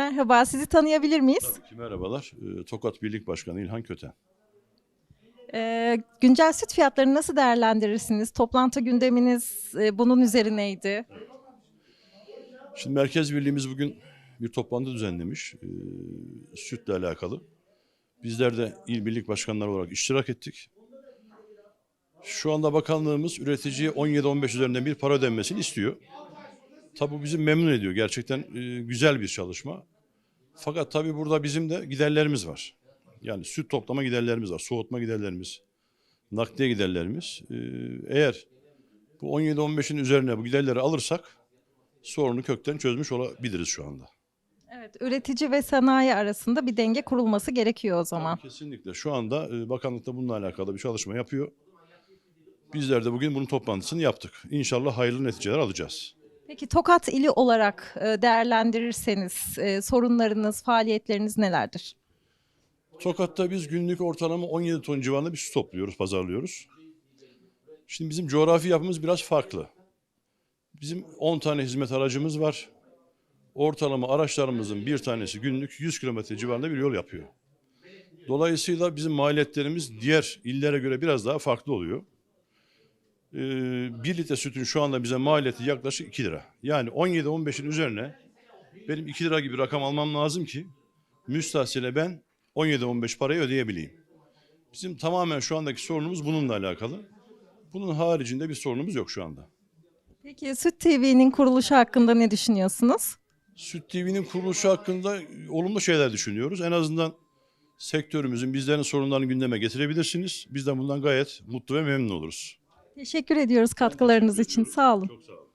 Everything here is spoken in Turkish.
Merhaba, sizi tanıyabilir miyiz? Tabii ki merhabalar. Ee, Tokat Birlik Başkanı İlhan Köten. Ee, güncel süt fiyatlarını nasıl değerlendirirsiniz? Toplantı gündeminiz e, bunun üzerineydi. Şimdi Merkez Birliğimiz bugün bir toplantı düzenlemiş ee, sütle alakalı. Bizler de il birlik başkanları olarak iştirak ettik. Şu anda bakanlığımız üreticiye 17-15 üzerinden bir para ödenmesini istiyor. Tabii bu bizi memnun ediyor. Gerçekten e, güzel bir çalışma. Fakat tabii burada bizim de giderlerimiz var. Yani süt toplama giderlerimiz var, soğutma giderlerimiz, nakliye giderlerimiz. Ee, eğer bu 17-15'in üzerine bu giderleri alırsak sorunu kökten çözmüş olabiliriz şu anda. Evet, üretici ve sanayi arasında bir denge kurulması gerekiyor o zaman. Kesinlikle. Şu anda e, bakanlıkta bununla alakalı bir çalışma yapıyor. Bizler de bugün bunun toplantısını yaptık. İnşallah hayırlı neticeler alacağız. Peki Tokat ili olarak e, değerlendirirseniz e, sorunlarınız, faaliyetleriniz nelerdir? Tokat'ta biz günlük ortalama 17 ton civarında bir su topluyoruz, pazarlıyoruz. Şimdi bizim coğrafi yapımız biraz farklı. Bizim 10 tane hizmet aracımız var. Ortalama araçlarımızın bir tanesi günlük 100 kilometre civarında bir yol yapıyor. Dolayısıyla bizim maliyetlerimiz diğer illere göre biraz daha farklı oluyor. Ee, 1 litre sütün şu anda bize maliyeti yaklaşık 2 lira. Yani 17-15'in üzerine benim 2 lira gibi rakam almam lazım ki müstahsile ben 17-15 parayı ödeyebileyim. Bizim tamamen şu andaki sorunumuz bununla alakalı. Bunun haricinde bir sorunumuz yok şu anda. Peki Süt TV'nin kuruluşu hakkında ne düşünüyorsunuz? Süt TV'nin kuruluşu hakkında olumlu şeyler düşünüyoruz. En azından sektörümüzün, bizlerin sorunlarını gündeme getirebilirsiniz. Biz de bundan gayet mutlu ve memnun oluruz. Teşekkür ediyoruz katkılarınız için. Sağ olun. Çok sağ olun.